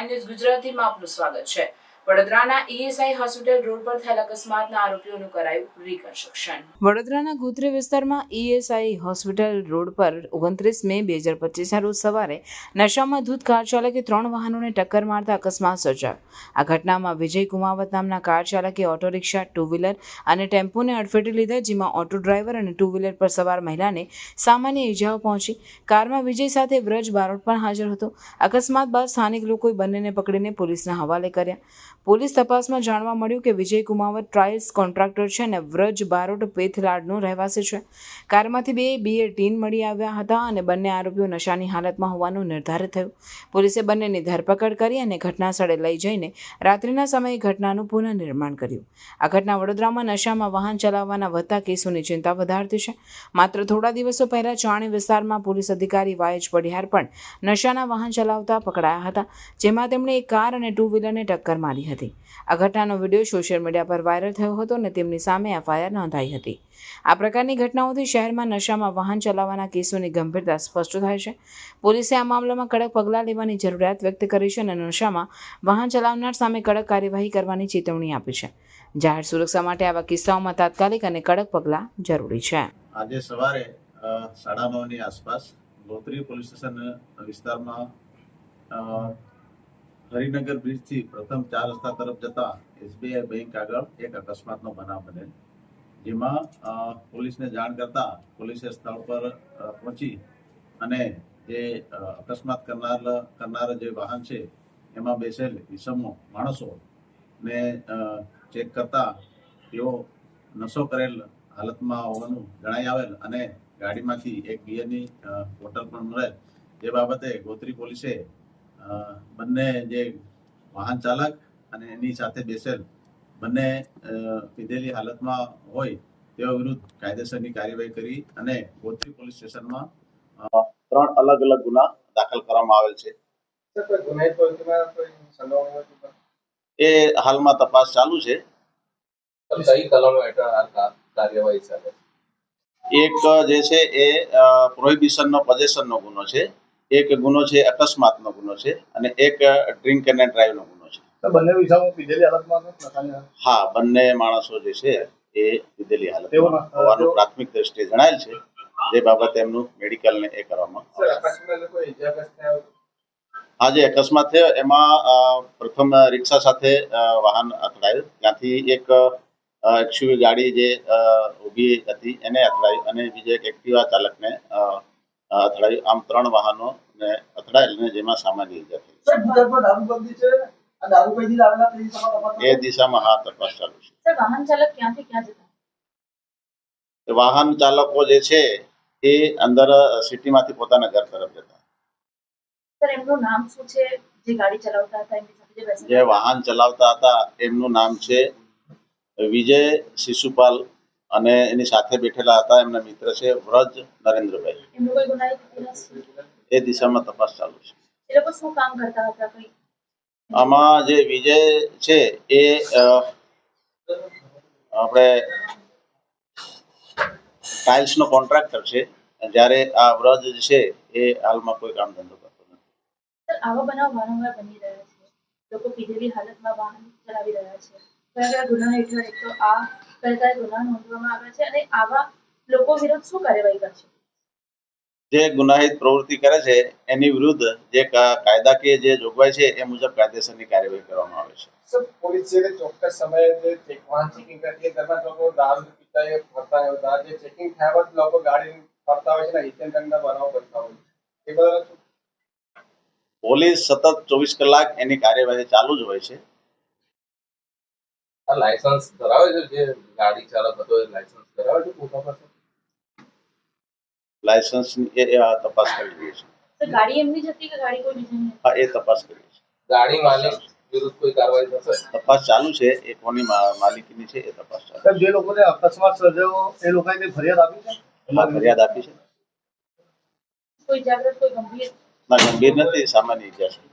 News ગુજરાતીમાં આપનું સ્વાગત છે. વડોદરાના ઈએસઆઈ હોસ્પિટલ રોડ પર થયેલા અકસ્માતના આરોપીઓનું કરાયું રિકન્સ્ટ્રક્શન. વડોદરાના ગોત્રી વિસ્તારમાં ઈએસઆઈ હોસ્પિટલ રોડ પર ઓગણત્રીસ મે બે હજાર પચીસના રોજ સવારે નશામાં ધૂત કાર ચાલકે ત્રણ વાહનોને ટક્કર મારતા અકસ્માત સર્જાયો. આ ઘટનામાં વિજય કુમાવત નામના કાર ચાલકે ઓટો રિક્ષા ટુ વ્હીલર અને ટેમ્પોને અડફેટે લીધા, જેમાં ઓટો ડ્રાઈવર અને ટુ વ્હીલર પર સવાર મહિલાને સામાન્ય ઈજાઓ પહોંચી. કારમાં વિજય સાથે વ્રજ બારોટ પણ હાજર હતો. અકસ્માત બાદ સ્થાનિક લોકોએ બંનેને પકડીને પોલીસના હવાલે કર્યા. પોલીસ તપાસમાં જાણવા મળ્યું કે વિજય કુમાવત ટ્રાયલ્સ કોન્ટ્રાક્ટર છે અને વ્રજ બારોટ પેથલાડનો રહેવાસી છે. કારમાંથી બે બીએ ટીન મળી આવ્યા હતા અને બંને આરોપીઓ નશાની હાલતમાં હોવાનું નિર્ધારિત થયું. પોલીસે બંનેની ધરપકડ કરી અને ઘટના સ્થળે લઈ જઈને રાત્રિના સમયે ઘટનાનું પુનઃનિર્માણ કર્યું. આ ઘટના વડોદરામાં નશામાં વાહન ચલાવવાના વધતા કેસોની ચિંતા વધારતી છે. માત્ર થોડા દિવસો પહેલાં ચાણી વિસ્તારમાં પોલીસ અધિકારી વાયજ પડિયાર પણ નશાના વાહન ચલાવતા પકડાયા હતા, જેમાં તેમણે એક કાર અને ટુ વ્હીલરને ટક્કર મારી હતી. આ ઘટનાનો વીડિયો સોશિયલ મીડિયા પર વાયરલ થયો હતો અને તેમની સામે એફઆઈઆર નોંધાઈ હતી. આ પ્રકારની ઘટનાઓથી શહેરમાં નશામાં વાહન ચલાવવાના કેસોની ગંભીરતા સ્પષ્ટ થાય છે. પોલીસે આ મામલામાં કડક પગલાં લેવાની જરૂરિયાત વ્યક્ત કરી છે અને નશામાં વાહન ચલાવનાર સામે કડક કાર્યવાહી કરવાની ચેતવણી આપી છે. જાહેર સુરક્ષા માટે આવા કિસ્સાઓમાં તાત્કાલિક અને કડક પગલાં જરૂરી છે. આજે સવારે સાડા નવની આસપાસ ગોત્રી પોલીસ સ્ટેશન વિસ્તારમાં હરિનગર બ્રિજથી પ્રથમ ચાર રસ્તા તરફ જતા એસબીઆઈ બેંક આગળ એક અકસ્માતનો બનાવ બનેલ. જેમાં પોલીસને જાણ કરતા પોલીસે સ્થળ પર પહોંચી અને જે અકસ્માત કરનાર કરનાર જે વાહન છે, એમાં બેસેલ વિષમો માણસો ને ચેક કરતા તેઓ નશો કરેલ હાલતમાં હોવાનું જણાઈ આવેલ અને ગાડીમાંથી એક બિયરની બોટલ પણ મળેલ. જે બાબતે ગોત્રી પોલીસે બંને જે વાહન ચાલક અને એની સાથે બેસેલ બંને પીધેલી હાલતમાં હોય તેઓ વિરુદ્ધ કાયદેસરની કાર્યવાહી કરી અને ગોત્રી પોલીસ સ્ટેશનમાં ત્રણ અલગ અલગ ગુના દાખલ કરવામાં આવેલ છે? એ હાલમાં તપાસ ચાલુ છે. કઈ કલમો હેઠળ કાર્યવાહી ચાલે એક જે છે એ પ્રોહિબિશનનો પજેશનનો ગુનો છે. એક ગુનો છે અકસ્માતનો ગુનો છે અને એક ડ્રિંક અને ડ્રાઈવનો ગુનો છે બંને વિષયમાં પીધેલી હાલતમાં? હા બંને માણસો જે છે એ પીધેલી હાલત હોવાનું પ્રાથમિક દ્રષ્ટિએ જણાયેલ છે જે બાબતે એમનું મેડિકલ ને એ કરવામાં? આ જે અકસ્માત થયો એમાં અ, પ્રથમ રિક્ષા સાથે અ, વાહન અથડાયું ત્યાંથી એક એક્સયુવી ગાડી જે અ, ઊભી હતી એને અથડાયું અને બીજે એક એક્ટિવા ચાલકને અથડાયું. આમ ત્રણ વાહનો ને અથડાયેલ જેમાં સામાન્ય ઈજા થઈ એ દિશામાં હા તપાસ ચાલુ છે. વાહન ચાલક ક્યાંથી ક્યાં જતા? વાહન ચાલકો જે છે એ અંદર સિટીમાંથી પોતાના ઘર તરફ જતા. સર એમનું નામ શું છે? જે ગાડી ચલાવતા હતા એમની સાથે જે વાહન ચલાવતા હતા એમનું નામ છે વિજય શિશુપાલ અને એની સાથે બેઠેલા હતા. એમના મિત્ર છે વ્રજ નરેન્દ્રભાઈ? એ દિશામાં તપાસ ચાલુ છે. આમાં જે વિજય છે એ આપણે ટાઇલ્સનો કોન્ટ્રાક્ટર છે. જ્યારે આ વ્રજ છે એ હાલમાં કોઈ કામ ધંધો કરતો નથી. આવા બનાવ વારંવાર બની રહ્યા છે. લોકો પીધેલી હાલતમાં વાહન ચલાવી રહ્યા છે. કયા કયા ગુના હેઠળ એક તો આ કયા કયા ગુના નોંધવામાં આવ્યા છે અને આવા લોકો વિરુદ્ધ શું કાર્યવાહી કરશે? જે ગુનાહિત પ્રવૃત્તિ કરે છે એની વિરુદ્ધ જે કા- કાયદાકીય જે જોગવાઈ છે એ મુજબ કાયદેસરની કાર્યવાહી કરવામાં આવે છે. પોલીસ છે ચોક્કસ સમયે જે વાહન ચેકિંગ કરતી દરમિયાન લોકો દારૂ પીતા હોય, ફરતા હોય. દારૂ જે ચેકિંગ થયા બાદ લોકો ગાડી ફરતા હોય છે ને હિતેન્દ્રના બનાવ બનતા હોય એ બધા પોલીસ સતત ચોવીસ કલાક એની કાર્યવાહી ચાલુ જ હોય છે. આ લાયસન્સ ધરાવે છે? જે ગાડી ચાલક હતો એ લાયસન્સ ધરાવે છે? પોતા પાસે લાયસન્સ એ આ તપાસ કરી રહી છે. ગાડી એમની જ હતી કે ગાડી કોઈ બીજાની હા એ તપાસ કરી છે. ગાડી માલિક વિરુદ્ધ કોઈ કાર્યવાહી થશે? તપાસ ચાલુ છે એ કોની માલિકીની છે એ તપાસ ચાલુ છે. જે લોકોને અકસ્માત સર્જાયો એ લોકોએ ફરિયાદ આપી છે? એમાં ફરિયાદ આપી છે. કોઈ જાગૃત કોઈ ગંભીર? ના ગંભીર નથી સામાન્ય ઈજા છે.